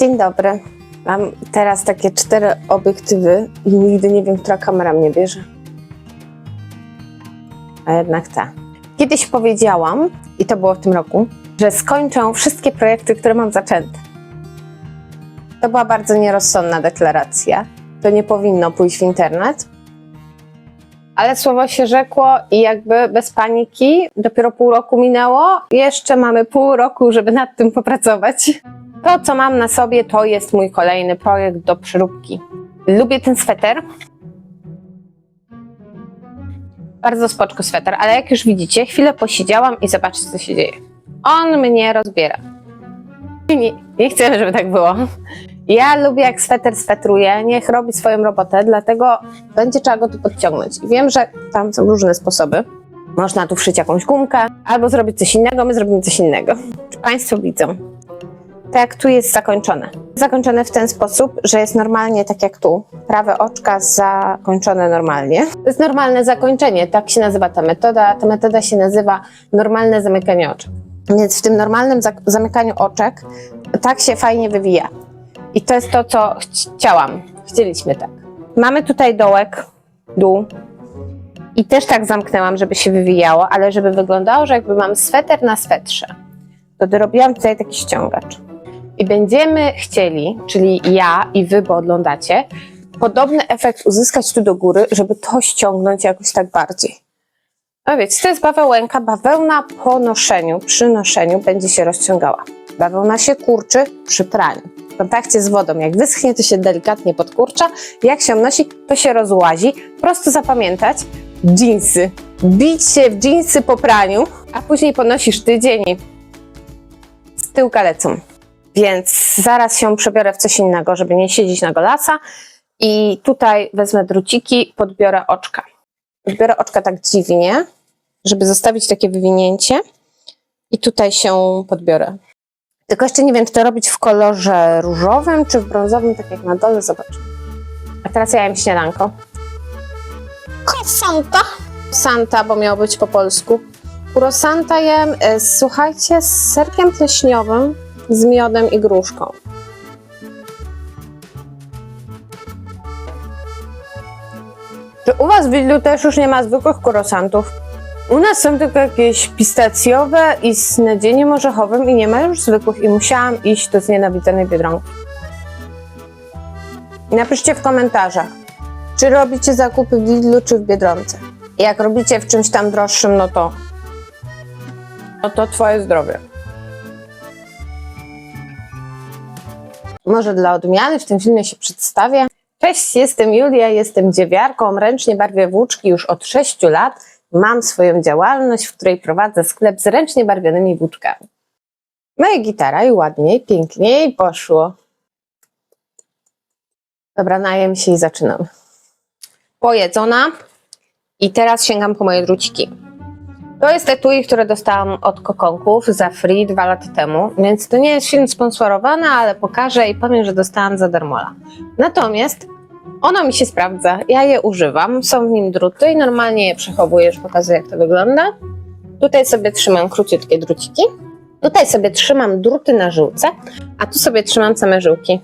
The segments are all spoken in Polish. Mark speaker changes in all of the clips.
Speaker 1: Dzień dobry. Mam teraz takie cztery obiektywy i nigdy nie wiem, która kamera mnie bierze. A jednak ta. Kiedyś powiedziałam, i to było w tym roku, że skończę wszystkie projekty, które mam zaczęte. To była bardzo nierozsądna deklaracja. To nie powinno pójść w internet. Ale słowo się rzekło i jakby bez paniki, dopiero pół roku minęło. Jeszcze mamy pół roku, żeby nad tym popracować. To, co mam na sobie, to jest mój kolejny projekt do przyróbki. Lubię ten sweter. Bardzo spoczko sweter, ale jak już widzicie, chwilę posiedziałam i zobaczcie, co się dzieje. On mnie rozbiera. Nie, nie chcę, żeby tak było. Ja lubię, jak sweter swetruje, niech robi swoją robotę, dlatego będzie trzeba go tu podciągnąć. I wiem, że tam są różne sposoby. Można tu wszyć jakąś gumkę, albo zrobić coś innego, my zrobimy coś innego. Czy Państwo widzą? tak tu jest zakończone. Zakończone w ten sposób, że jest normalnie tak jak tu. Prawe oczka zakończone normalnie. To jest normalne zakończenie, tak się nazywa ta metoda. Ta metoda się nazywa normalne zamykanie oczek. Więc w tym normalnym zamykaniu oczek tak się fajnie wywija. I to jest to, co chci- chciałam. Chcieliśmy tak. Mamy tutaj dołek, dół. I też tak zamknęłam, żeby się wywijało, ale żeby wyglądało, że jakby mam sweter na swetrze to dorobiłam tutaj taki ściągacz. I będziemy chcieli, czyli ja i wy, bo oglądacie, podobny efekt uzyskać tu do góry, żeby to ściągnąć jakoś tak bardziej. No wiecie, to jest bawełenka. Bawełna po noszeniu, przy noszeniu będzie się rozciągała. Bawełna się kurczy przy praniu. Kontakcie z wodą, jak wyschnie, to się delikatnie podkurcza. Jak się nosi, to się rozłazi. Prosto zapamiętać, dżinsy. Bić się w dżinsy po praniu, a później ponosisz tydzień z tyłka lecą. Więc zaraz się przebiorę w coś innego, żeby nie siedzieć na golasa. I tutaj wezmę druciki, podbiorę oczka. Podbiorę oczka tak dziwnie, żeby zostawić takie wywinięcie. I tutaj się podbiorę. Tylko jeszcze nie wiem, czy to robić w kolorze różowym, czy w brązowym, tak jak na dole, zobaczę. A teraz ja jem śniadanko. Croissanta. Santa, bo miało być po polsku. Kurosanta jem, e, słuchajcie, z serkiem pleśniowym, z miodem i gruszką. Czy u Was w Lidlu też już nie ma zwykłych kurosantów? U nas są tylko jakieś pistacjowe i z nadzieniem orzechowym i nie ma już zwykłych i musiałam iść do znienawidzonej Biedronki. Napiszcie w komentarzach, czy robicie zakupy w Lidlu czy w Biedronce. Jak robicie w czymś tam droższym, no to no to twoje zdrowie. Może dla odmiany w tym filmie się przedstawię. Cześć, jestem Julia, jestem dziewiarką, ręcznie barwię włóczki już od 6 lat. Mam swoją działalność, w której prowadzę sklep z ręcznie barwionymi włóczkami. Moja gitara i ładniej, piękniej poszło. Dobra, najem się i zaczynam. Pojedzona i teraz sięgam po moje druciki. To jest etui, które dostałam od kokonków za free dwa lata temu, więc to nie jest film sponsorowany, ale pokażę i powiem, że dostałam za darmola. Natomiast ono mi się sprawdza, ja je używam, są w nim druty i normalnie je przechowuję, już pokazuję jak to wygląda. Tutaj sobie trzymam króciutkie druciki, tutaj sobie trzymam druty na żyłce, a tu sobie trzymam same żyłki.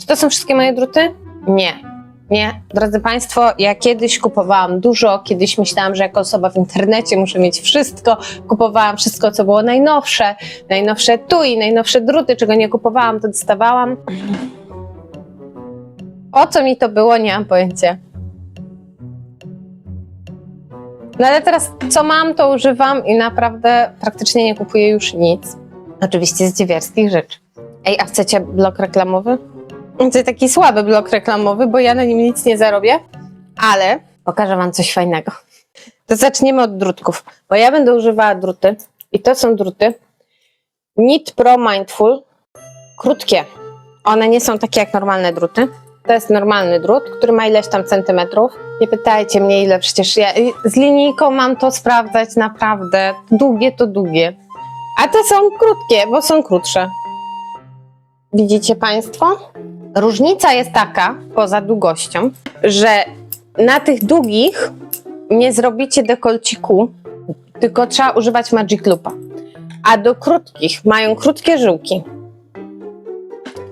Speaker 1: Czy to są wszystkie moje druty? Nie. Nie, drodzy Państwo, ja kiedyś kupowałam dużo, kiedyś myślałam, że jako osoba w internecie muszę mieć wszystko. Kupowałam wszystko, co było najnowsze, najnowsze tu i najnowsze druty, czego nie kupowałam, to dostawałam. O co mi to było, nie mam pojęcia. No ale teraz co mam, to używam i naprawdę praktycznie nie kupuję już nic. Oczywiście z dziewiarskich rzeczy. Ej, a chcecie blok reklamowy? To taki słaby blok reklamowy, bo ja na nim nic nie zarobię, ale pokażę Wam coś fajnego. To zaczniemy od drutków, bo ja będę używała druty i to są druty Knit Pro Mindful, krótkie. One nie są takie jak normalne druty. To jest normalny drut, który ma ileś tam centymetrów. Nie pytajcie mnie ile, przecież ja z linijką mam to sprawdzać naprawdę. Długie to długie. A te są krótkie, bo są krótsze. Widzicie Państwo? Różnica jest taka, poza długością, że na tych długich nie zrobicie dekolciku, tylko trzeba używać Magic Loopa. A do krótkich mają krótkie żyłki.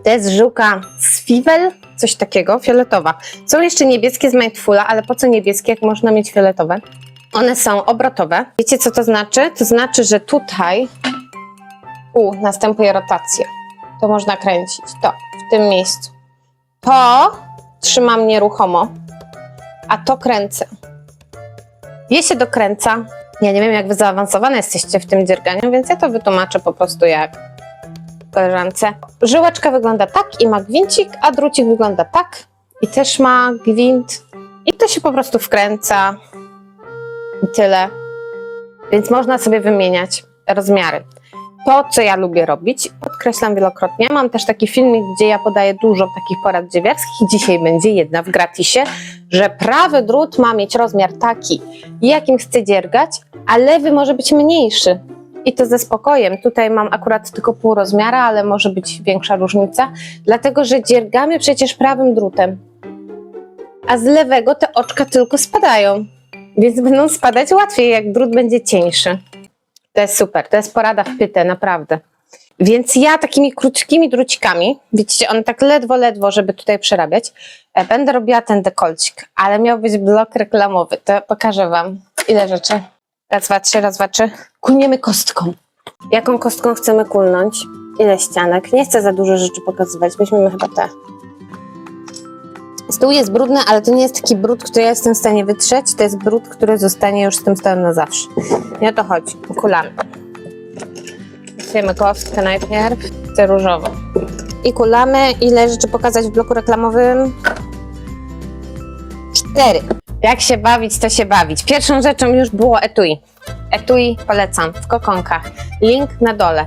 Speaker 1: To jest żyłka z Fivel, coś takiego, fioletowa. Są jeszcze niebieskie z Mindfula, ale po co niebieskie, jak można mieć fioletowe? One są obrotowe. Wiecie, co to znaczy? To znaczy, że tutaj u następuje rotacja. To można kręcić. To, w tym miejscu. To trzymam nieruchomo, a to kręcę. Je się dokręca. Ja nie wiem, jak wy zaawansowane jesteście w tym dzierganiu, więc ja to wytłumaczę po prostu jak koleżance. Żyłeczka wygląda tak i ma gwincik, a drucik wygląda tak i też ma gwint. I to się po prostu wkręca. I tyle. Więc można sobie wymieniać rozmiary. To, co ja lubię robić, podkreślam wielokrotnie. Mam też taki filmik, gdzie ja podaję dużo takich porad dziewiarskich. Dzisiaj będzie jedna w gratisie, że prawy drut ma mieć rozmiar taki, jakim chcę dziergać, a lewy może być mniejszy. I to ze spokojem. Tutaj mam akurat tylko pół rozmiara, ale może być większa różnica, dlatego że dziergamy przecież prawym drutem. A z lewego te oczka tylko spadają, więc będą spadać łatwiej, jak drut będzie cieńszy. To jest super, to jest porada w pytę, naprawdę. Więc ja takimi krótkimi drucikami, widzicie, one tak ledwo, ledwo, żeby tutaj przerabiać, e, będę robiła ten dekolcik, ale miał być blok reklamowy, to pokażę Wam ile rzeczy. Raz, dwa, trzy, raz, dwa, trzy. Kulniemy kostką. Jaką kostką chcemy kulnąć? Ile ścianek? Nie chcę za dużo rzeczy pokazywać, weźmiemy chyba te. Stół jest brudny, ale to nie jest taki brud, który ja jestem w stanie wytrzeć, to jest brud, który zostanie już z tym stołem na zawsze. Nie o to chodzi. Kulamy. Weźmiemy kostkę najpierw, chcę różową. I kulamy. Ile rzeczy pokazać w bloku reklamowym? Cztery. Jak się bawić, to się bawić. Pierwszą rzeczą już było etui. Etui polecam w kokonkach. Link na dole.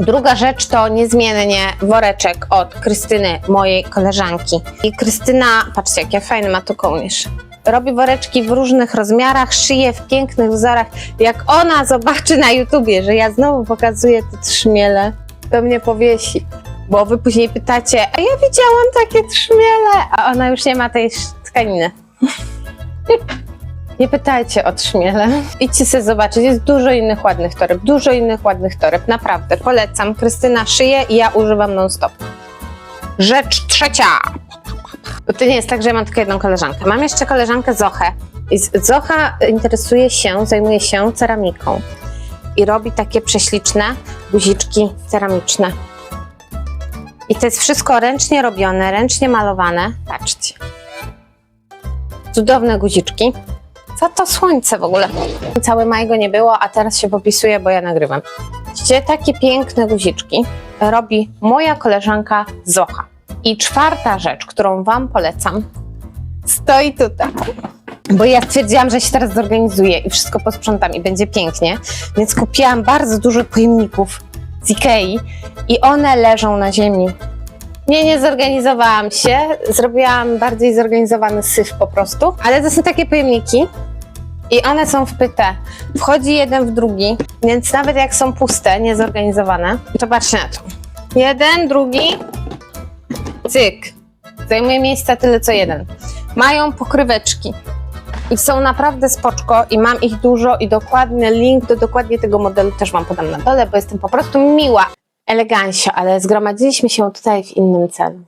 Speaker 1: Druga rzecz to niezmiennie woreczek od Krystyny, mojej koleżanki. I Krystyna, patrzcie, jakie fajne ma tu kołnierz. Robi woreczki w różnych rozmiarach, szyje w pięknych wzorach. Jak ona zobaczy na YouTubie, że ja znowu pokazuję te trzmiele, to mnie powiesi. Bo wy później pytacie, a ja widziałam takie trzmiele, a ona już nie ma tej tkaniny. Nie pytajcie o trzmiele. Idźcie sobie zobaczyć. Jest dużo innych ładnych toreb. Dużo innych ładnych toreb. Naprawdę. Polecam. Krystyna szyje i ja używam non-stop. Rzecz trzecia. Bo to nie jest tak, że ja mam tylko jedną koleżankę. Mam jeszcze koleżankę Zochę. I Zocha interesuje się, zajmuje się ceramiką. I robi takie prześliczne guziczki ceramiczne. I to jest wszystko ręcznie robione, ręcznie malowane. Patrzcie. Cudowne guziczki. Co to słońce w ogóle? Cały maj go nie było, a teraz się popisuje, bo ja nagrywam. Widzicie, takie piękne guziczki robi moja koleżanka Zocha. I czwarta rzecz, którą Wam polecam, stoi tutaj. Bo ja stwierdziłam, że się teraz zorganizuję i wszystko posprzątam i będzie pięknie, więc kupiłam bardzo dużo pojemników z Ikei i one leżą na ziemi. Nie, nie zorganizowałam się. Zrobiłam bardziej zorganizowany syf po prostu. Ale to są takie pojemniki i one są wpyte. Wchodzi jeden w drugi, więc nawet jak są puste, niezorganizowane, to patrzcie na to. Jeden, drugi, cyk. Zajmuje miejsca tyle co jeden. Mają pokryweczki. I są naprawdę spoczko i mam ich dużo i dokładny link do dokładnie tego modelu też Wam podam na dole, bo jestem po prostu miła elegancio, ale zgromadziliśmy się tutaj w innym celu.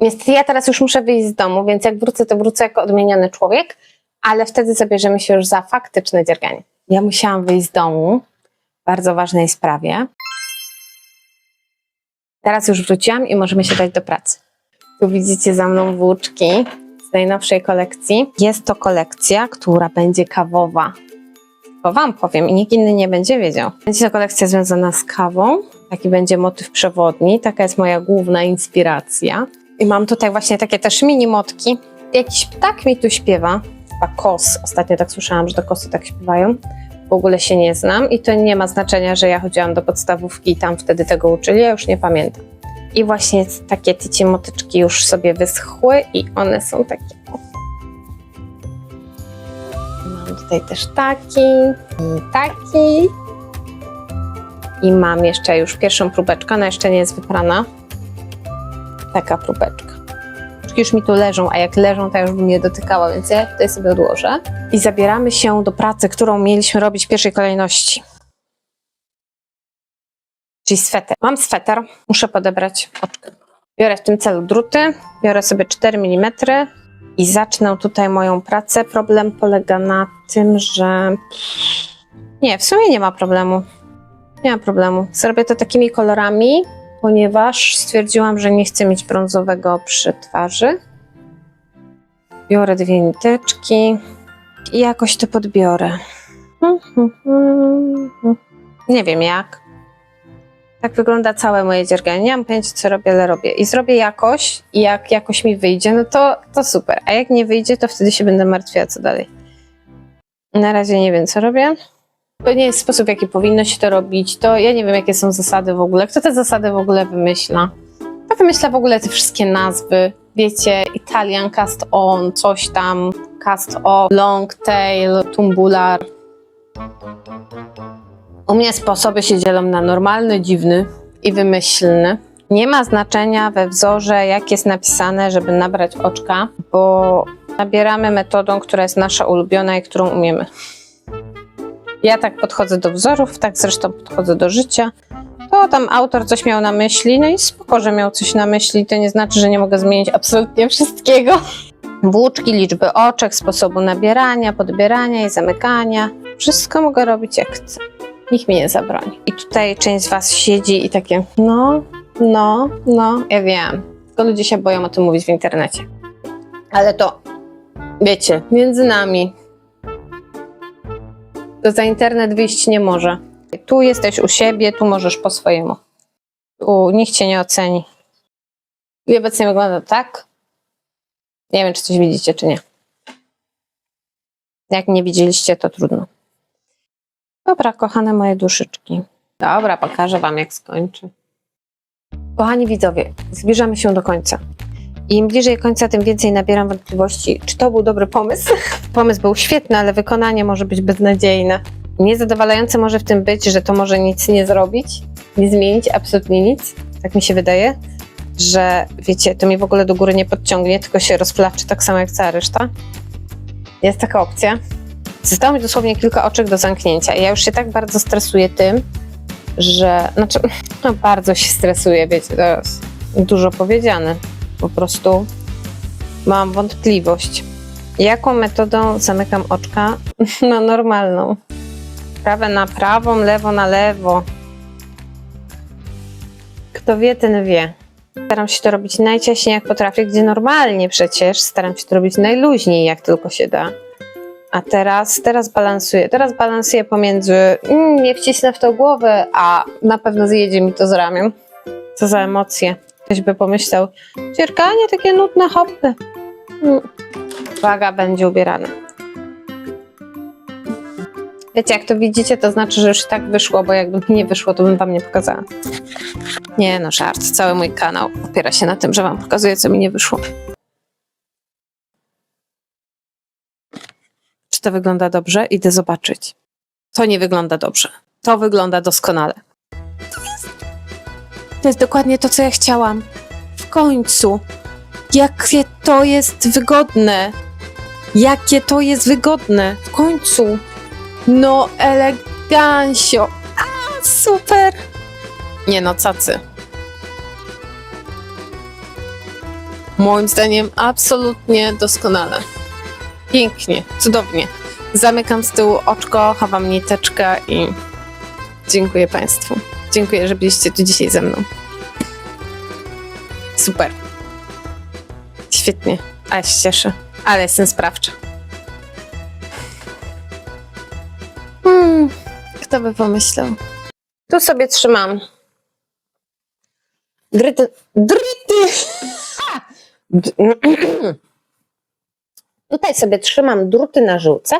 Speaker 1: Niestety ja teraz już muszę wyjść z domu, więc jak wrócę, to wrócę jako odmieniony człowiek, ale wtedy zabierzemy się już za faktyczne dzierganie. Ja musiałam wyjść z domu w bardzo ważnej sprawie. Teraz już wróciłam i możemy się dać do pracy. Tu widzicie za mną włóczki z najnowszej kolekcji. Jest to kolekcja, która będzie kawowa. Bo Wam powiem i nikt inny nie będzie wiedział. Będzie to kolekcja związana z kawą. Taki będzie motyw przewodni. Taka jest moja główna inspiracja. I mam tutaj właśnie takie też mini motki. Jakiś ptak mi tu śpiewa. Chyba kos. Ostatnio tak słyszałam, że to kosy tak śpiewają. W ogóle się nie znam i to nie ma znaczenia, że ja chodziłam do podstawówki i tam wtedy tego uczyli. Ja już nie pamiętam. I właśnie takie tycie motyczki już sobie wyschły i one są takie. Mam tutaj też taki i taki. I mam jeszcze już pierwszą próbeczkę, ona jeszcze nie jest wyprana. Taka próbeczka. Już mi tu leżą, a jak leżą, to ja już bym je dotykała, więc ja tutaj sobie odłożę. I zabieramy się do pracy, którą mieliśmy robić w pierwszej kolejności. Czyli sweter. Mam sweter, muszę podebrać oczkę. Biorę w tym celu druty, biorę sobie 4 mm i zacznę tutaj moją pracę. Problem polega na tym, że nie, w sumie nie ma problemu. Nie ma problemu. Zrobię to takimi kolorami, ponieważ stwierdziłam, że nie chcę mieć brązowego przy twarzy. Biorę dwie niteczki i jakoś to podbiorę. Nie wiem jak. Tak wygląda całe moje dzierganie. Nie mam pojęcia, co robię, ale robię. I zrobię jakoś, i jak jakoś mi wyjdzie, no to, to super. A jak nie wyjdzie, to wtedy się będę martwiła, co dalej. Na razie nie wiem, co robię. To nie jest sposób, w jaki powinno się to robić. To ja nie wiem, jakie są zasady w ogóle. Kto te zasady w ogóle wymyśla? Kto wymyśla w ogóle te wszystkie nazwy? Wiecie, Italian cast on, coś tam, cast off, long tail, tumbular. U mnie sposoby się dzielą na normalny, dziwny i wymyślny. Nie ma znaczenia we wzorze, jak jest napisane, żeby nabrać oczka, bo nabieramy metodą, która jest nasza ulubiona i którą umiemy. Ja tak podchodzę do wzorów, tak zresztą podchodzę do życia. To tam autor coś miał na myśli, no i spoko, że miał coś na myśli. To nie znaczy, że nie mogę zmienić absolutnie wszystkiego. Włóczki, liczby oczek, sposobu nabierania, podbierania i zamykania. Wszystko mogę robić jak chcę. Nikt mi nie zabroni. I tutaj część z Was siedzi i takie, no, no, no, ja wiem. Tylko ludzie się boją o tym mówić w internecie. Ale to, wiecie, między nami. Za internet wyjść nie może. Tu jesteś u siebie, tu możesz po swojemu. Tu nikt cię nie oceni. I obecnie wygląda tak. Nie wiem, czy coś widzicie, czy nie. Jak nie widzieliście, to trudno. Dobra, kochane moje duszyczki. Dobra, pokażę Wam, jak skończy. Kochani widzowie, zbliżamy się do końca. Im bliżej końca, tym więcej nabieram wątpliwości, czy to był dobry pomysł. Pomysł był świetny, ale wykonanie może być beznadziejne. Niezadowalające może w tym być, że to może nic nie zrobić, nie zmienić, absolutnie nic. Tak mi się wydaje, że wiecie, to mnie w ogóle do góry nie podciągnie, tylko się rozplaczy tak samo jak cała reszta. Jest taka opcja. Zostało mi dosłownie kilka oczek do zamknięcia. Ja już się tak bardzo stresuję tym, że. Znaczy, no bardzo się stresuję, wiecie, to jest dużo powiedziane. Po prostu mam wątpliwość. Jaką metodą zamykam oczka? No, normalną. Prawe na prawą, lewo na lewo. Kto wie, ten wie. Staram się to robić najciaśniej jak potrafię, gdzie normalnie przecież staram się to robić najluźniej jak tylko się da. A teraz, teraz balansuję. Teraz balansuję pomiędzy mm, nie wcisnę w to głowę, a na pewno zjedzie mi to z ramion. Co za emocje. Ktoś by pomyślał, cierkanie takie nudne hopy. Uwaga, będzie ubierane. Wiecie, jak to widzicie, to znaczy, że już tak wyszło, bo jakby mi nie wyszło, to bym wam nie pokazała. Nie no, żart. Cały mój kanał opiera się na tym, że wam pokazuję, co mi nie wyszło. Czy to wygląda dobrze? Idę zobaczyć. To nie wygląda dobrze. To wygląda doskonale. To jest dokładnie to, co ja chciałam. W końcu. Jakie to jest wygodne. Jakie to jest wygodne. W końcu. No, elegancio. A, super. Nie no, cacy. Moim zdaniem absolutnie doskonale. Pięknie, cudownie. Zamykam z tyłu oczko, chowam niteczkę i dziękuję Państwu. Dziękuję, że byliście tu dzisiaj ze mną. Super. Świetnie. Ale się cieszę. Ale jestem sprawcza. Hmm, kto by pomyślał? Tu sobie trzymam. Dryty. Dryty! Tutaj sobie trzymam druty na żyłce